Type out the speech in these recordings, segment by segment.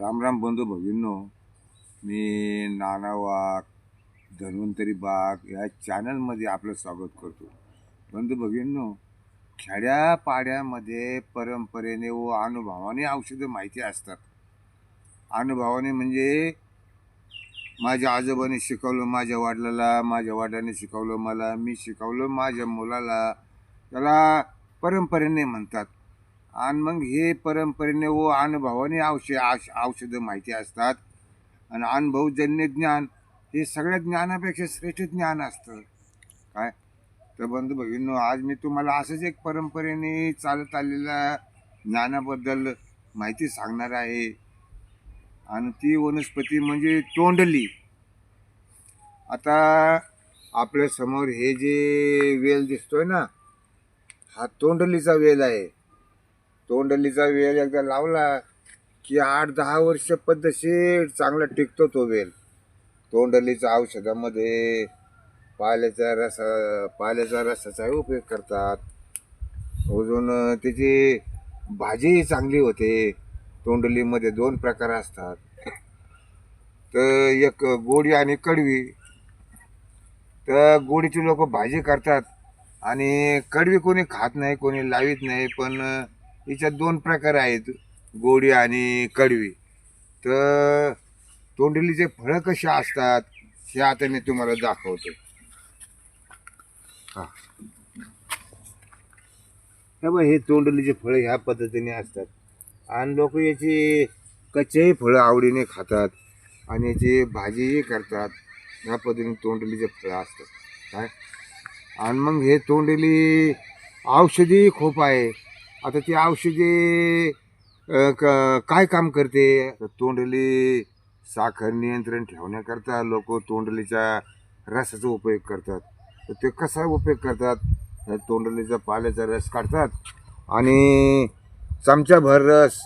राम राम बंधू भगिनो मी नाना वाघ धन्वंतरी बाग या चॅनलमध्ये आपलं स्वागत करतो. बंधू भगिनो खेड्यापाड्यामध्ये परंपरेने व अनुभवाने औषधं माहिती असतात. अनुभवाने म्हणजे माझ्या आजोबाने शिकवलं माझ्या वाडलाला माझ्या वडिलांनी शिकवलं मला मी शिकवलं माझ्या मुलाला त्याला परंपरेने म्हणतात. आणि मग हे परंपरेने व अनुभवाने औष आश औषधं माहिती असतात. आणि अनुभवजन्य ज्ञान हे सगळ्या ज्ञानापेक्षा श्रेष्ठ ज्ञान असतं. काय? तर बंधू भगिनो आज मी तुम्हाला असंच एक परंपरेने चालत आलेल्या ज्ञानाबद्दल माहिती सांगणार आहे. आणि ती वनस्पती म्हणजे तोंडली. आता आपल्यासमोर हे जे वेल दिसतोय ना हा तोंडलीचा वेल आहे. तोंडलीचा वेल एकदा लावला की आठ दहा वर्ष पद्धतशीर चांगला टिकतो तो वेल. तोंडलीच्या औषधामध्ये पाल्याचा रस पाल्याचा रसाचाही उपयोग करतात. अजून त्याची भाजी चांगली होते. तोंडलीमध्ये दोन प्रकार असतात. तर एक गोडी आणि कडवी. तर गोडीची लोक भाजी करतात आणि कडवी कोणी खात नाही कोणी लावित नाही पण याच्यात दोन प्रकार आहेत गोडी आणि कडवी. तर तोंडलीचे फळं कसे असतात हे आता मी तुम्हाला दाखवतो. हा. बघ हे तोंडलीचे फळं ह्या पद्धतीने असतात. आणि लोक याची कच्चेही फळं आवडीने खातात आणि याची भाजीही करतात. ह्या पद्धतीने तोंडलीचे फळं असतात. काय? आणि मग हे तोंडली औषधी खूप आहे. आता ती औषधे अ, क- काय काम करते? तर तोंडली साखर नियंत्रण ठेवण्याकरता लोक तोंडलीच्या रसाचा उपयोग करतात. तर ते कसा उपयोग करतात? ह्या तोंडलीचा पाल्याचा रस काढतात आणि चमचाभर रस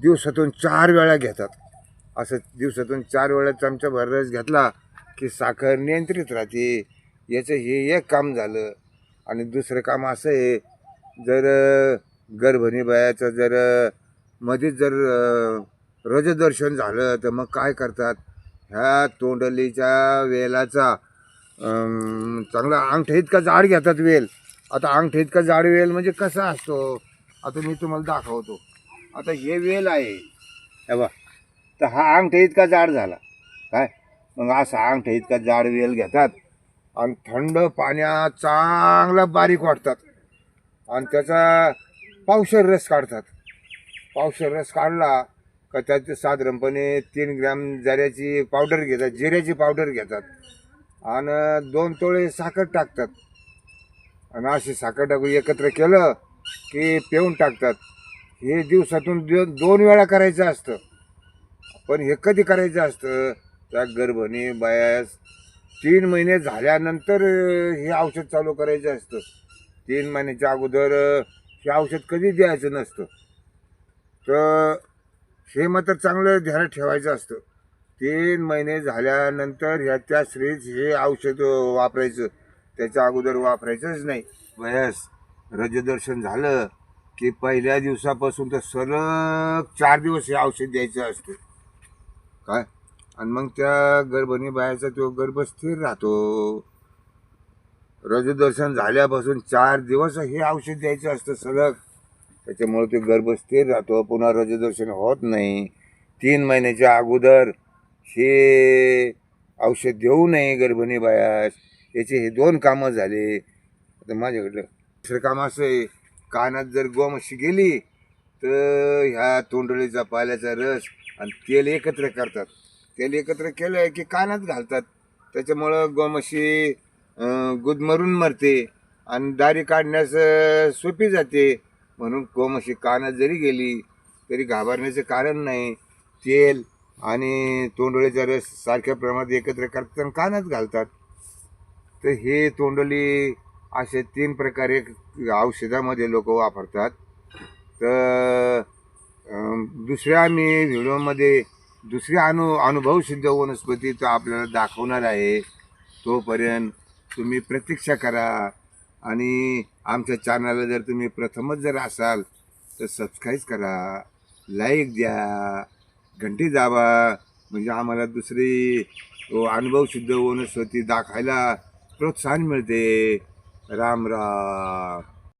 दिवसातून चार वेळा घेतात. असं दिवसातून चार वेळा चमचाभर रस घेतला की साखर नियंत्रित राहते. याचं हे एक काम झालं. आणि दुसरं काम असं आहे जर अ, गर्भणी बायाचं जर मध्येच जर रजदर्शन झालं तर मग काय करतात? ह्या तोंडलीच्या वेलाचा चांगला अंगठा इतका जाड घेतात वेल. आता अंगठा इतका जाड वेल म्हणजे कसा असतो? आता मी तुम्हाला दाखवतो. आता हे वेल आहे. हे बा तर हा अंगठा इतका जाड झाला. काय? मग असा अंगठा इतका जाड वेल घेतात आणि थंड पाण्यात चांगला बारीक वाटतात आणि त्याचा पावशर रस काढतात. पावशर रस काढला का त्यात साधारणपणे तीन ग्रॅम जऱ्याची पावडर घेतात जिऱ्याची पावडर घेतात. आणि दोन तोळे साखर टाकतात. आणि अशी साखर टाकून एकत्र केलं की पेऊन टाकतात. हे दिवसातून दो दोन वेळा करायचं असतं. पण हे कधी करायचं असतं? त्या गर्भणी बायास तीन महिने झाल्यानंतर हे औषध चालू करायचं असतं. तीन महिन्याच्या अगोदर ते औषध कधी द्यायचं नसतं. तर हे मात्र चांगलं ध्यानात ठेवायचं असतं. तीन महिने झाल्यानंतर ह्या त्या स्त्रीच हे औषध वापरायचं. त्याच्या अगोदर वापरायचंच नाही. वयस रजदर्शन झालं की पहिल्या दिवसापासून तर सलग चार दिवस हे औषध द्यायचं असतं. काय? आणि मग त्या गर्भणी बायाचा तो गर्भ स्थिर राहतो. रजदर्शन झाल्यापासून चार दिवस हे औषध द्यायचं असतं सलग. त्याच्यामुळे ते गर्भ स्थिर राहतो. पुन्हा रजदर्शन होत नाही. तीन महिन्याच्या अगोदर हे औषध देऊ नये गर्भिणी बायास याचे हे दोन कामं झाले. आता माझ्याकडलं दुसरं काम असं आहे. कानात जर गोमशी गेली तर ह्या तोंडळीचा पाल्याचा रस आणि तेल एकत्र करतात. तेल एकत्र केलं की कानात घालतात. त्याच्यामुळं गोमशी गुदमरून मरते आणि दारी काढण्यास सोपी जाते. म्हणून कोम अशी कानात जरी गेली तरी घाबरण्याचं कारण नाही. तेल आणि तोंडळीचा रस सारख्या प्रमाणात एकत्र करतात आणि कानात घालतात. तर हे तोंडली असे तीन प्रकारे औषधामध्ये लोक वापरतात. तर दुसऱ्या मी व्हिडिओमध्ये दुसऱ्या अनु अनुभवसिद्ध वनस्पती तर आपल्याला दाखवणार आहे. तोपर्यंत तुम्ही प्रतीक्षा करा. आणि आमच्या चॅनलला जर तुम्ही प्रथमच जर असाल तर सबस्क्राईब करा. लाईक द्या. घंटी दाबा. म्हणजे आम्हाला दुसरी अनुभव सिद्ध वनस्पती दाखायला प्रोत्साहन मिळते. राम राम.